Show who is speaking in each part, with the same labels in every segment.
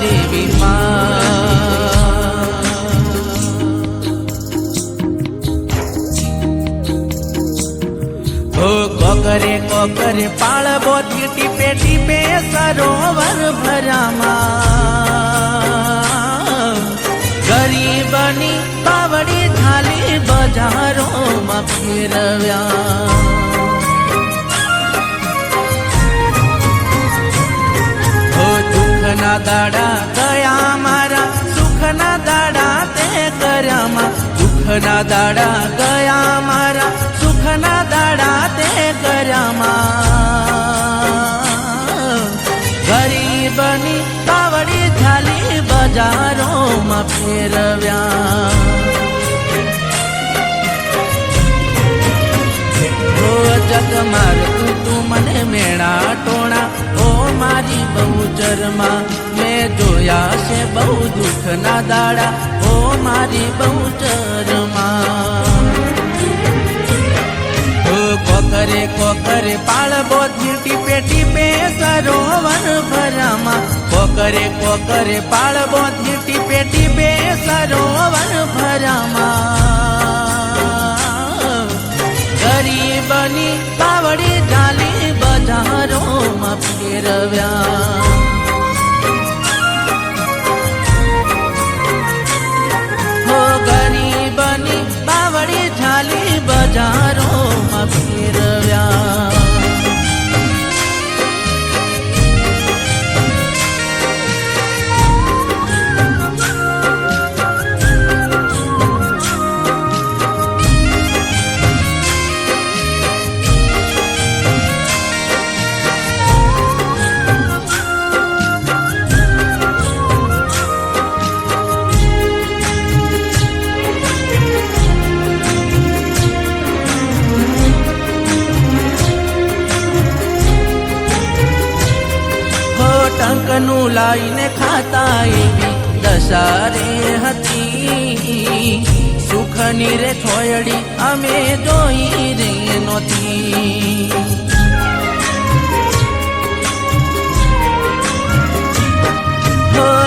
Speaker 1: દેવી કોકરે કોકરે પાળબો ટીપે ટીપે સરોવર ભરામાં. ગરીબની પાવડી થાલી બજારોમાં ફેરવ્યા. દુઃખના દાડા ગયા મારા, સુખના દાડા તે કર્યામાં દુઃખના દાડા ગયા મારા, સુખના દાડા તે કર્યામાં ગરીબની કાવડી થાલી બજારોમાં ફેરવ્યા. જગ મારતું તું મને મેળા ટોણા, ઓ મારી બહુ જરમાં મેં. જોયા છે બહુ દુઃખના દાડા. ઓ મારી બહુ જરમાં ઓ કોકરે કોકરે પાળબો ટીપે ટીપે સરોવર ભરામાં. કોકરે કોકરે પાળબો ટીપે ટીપે સરોવર ભરામાં. ગરીબની પાવડી ડાલી બજારોમાં ફેરવ્યા. ટંકનું લાઈને ખાતા એવી દશારે હતી. સુખની રે થોયડી અમે જોઈ રે નહોતી.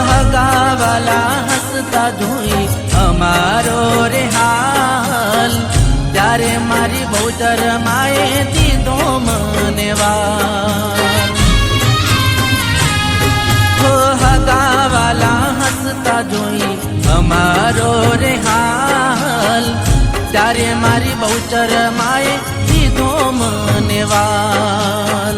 Speaker 1: હગાવાલા હસતા જોઈ અમારો રે હાલ. ત્યારે મારી બહુચર માએ દીધો મને વાર મારી બહુચર માએ દીધો મને વાલ.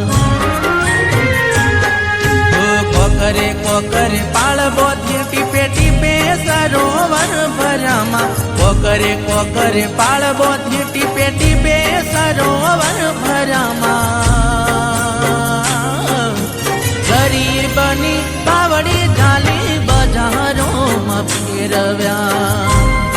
Speaker 1: કોકરે કોકરે પાળબો ટીપે ટીપે સરોવર ભરામાં. કોકરે કોકરે પાળબો ટીપે ટીપે સરોવર ભરામાં. ગરીબની પાવડી ઝાલી બજારોમાં ફેરવ્યા.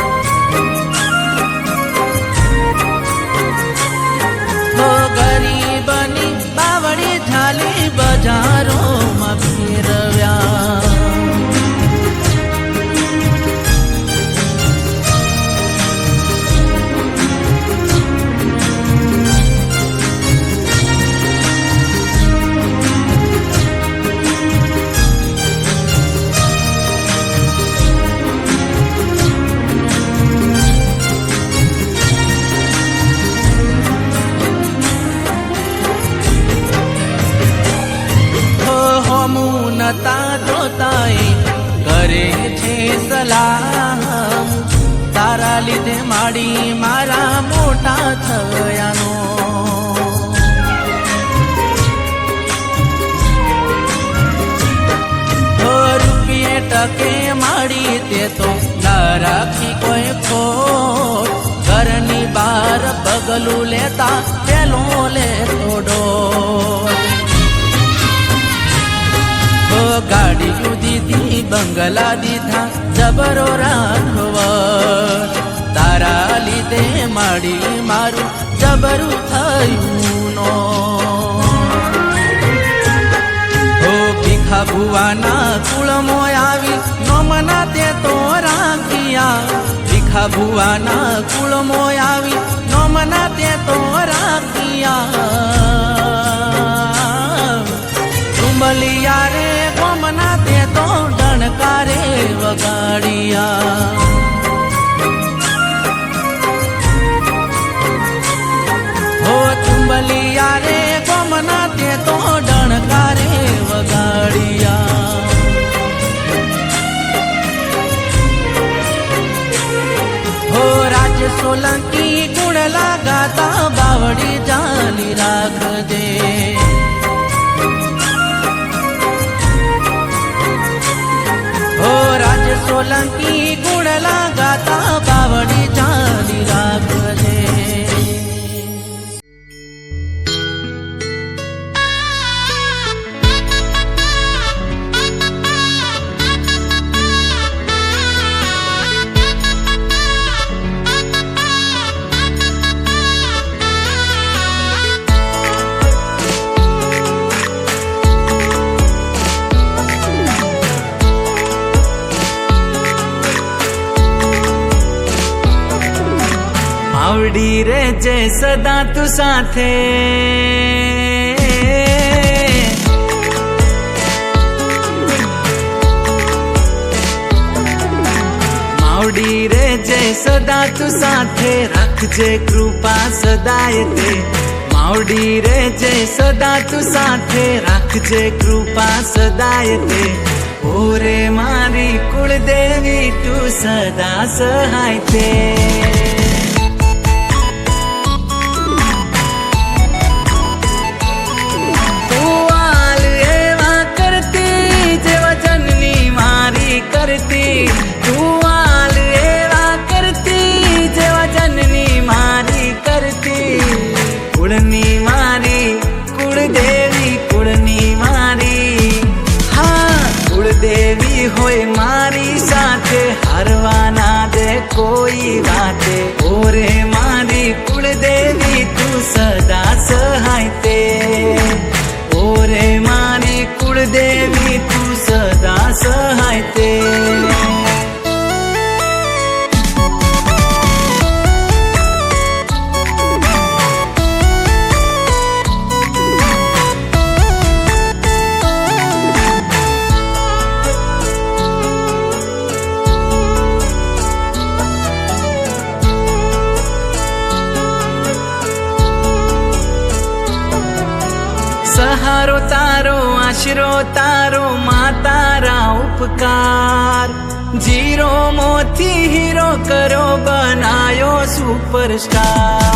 Speaker 1: થયાનો રૂપિયે ટકે માડી તે તો ના રાખી કોઈ ખોટ ઘરની બાર પગલું લેતા પેલો લેતો ડોટ ગાડી દીધી બંગલા દીધા જબરો રાખવ તારા લીધે માડી મારું જબરું થયું નો હો ભીખા ભુવાના કુળમો આવી, નોમના તે તો રાખ્યા. ભીખા ભુવાના કુળમો આવી, નોમના તે તો રાખ્યા. ચુંબલિયા રે ગોમના તે તો ડણકારે વગાડિયા. સોલંકી ગુણ લાગાતા બાવડી જાલી રાખજે. હો રાજ સોલંકી ગુણ લાગાતા
Speaker 2: આવડી રહેજે સદા તું સાથે. માવડી રે જે સદા તું સાથે. રાખજે કૃપા સદાય તે. માવડી રે જે સદા તું સાથે. રાખજે કૃપા સદાય તે. ઓરે મારી કુળદેવી તું સદા સહાય તું. સહારો તારો આશરો તારો મા તારા ઉપકાર જીરો મોથી હીરો કરો બનાયો સુપરસ્ટાર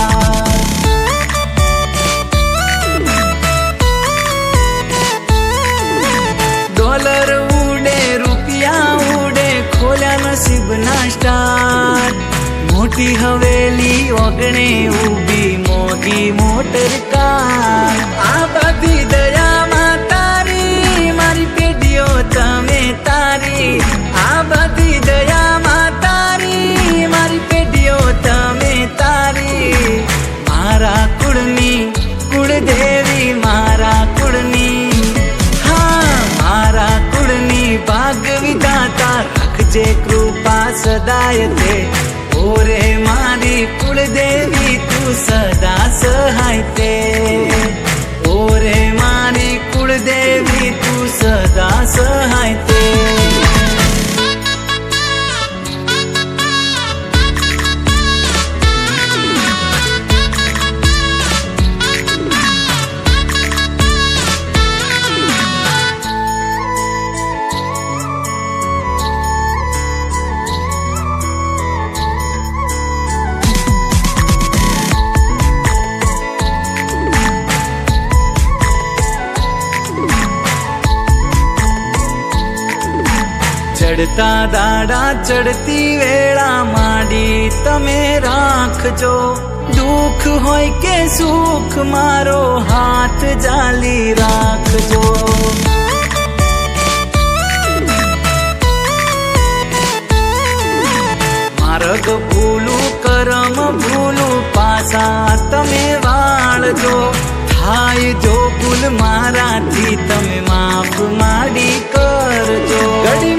Speaker 2: ડોલર ઉડે રૂપિયા ઉડે ખોલ્યા નસીબના સ્ટાર મોટી હવેલી ઓગણે ઊભી મોગી મોટર સદાય તે ઓરે મારી કુળદેવી તું સદા ચડતા દાડા ચડતી વેળા માંડી તમે રાખજો દુઃખ હોય કે સુખ મારો હાથ જાલી રાખજો માર્ગ ભૂલું કરમ ભૂલું પાછા તમે વાળજો થાય જો ભૂલ મારાથી તમે માફ માડી કરજો ઘડી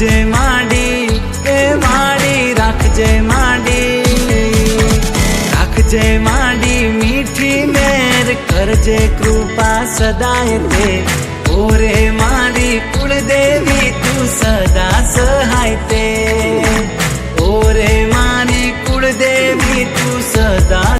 Speaker 2: રાખજે માડી, એ માડી રાખજે માડી. રાખજે માંડી, મીઠી મેર કરજે કૃપા સદાય તે ઓરે મારી કુળદેવી તું સદા સહાય તે.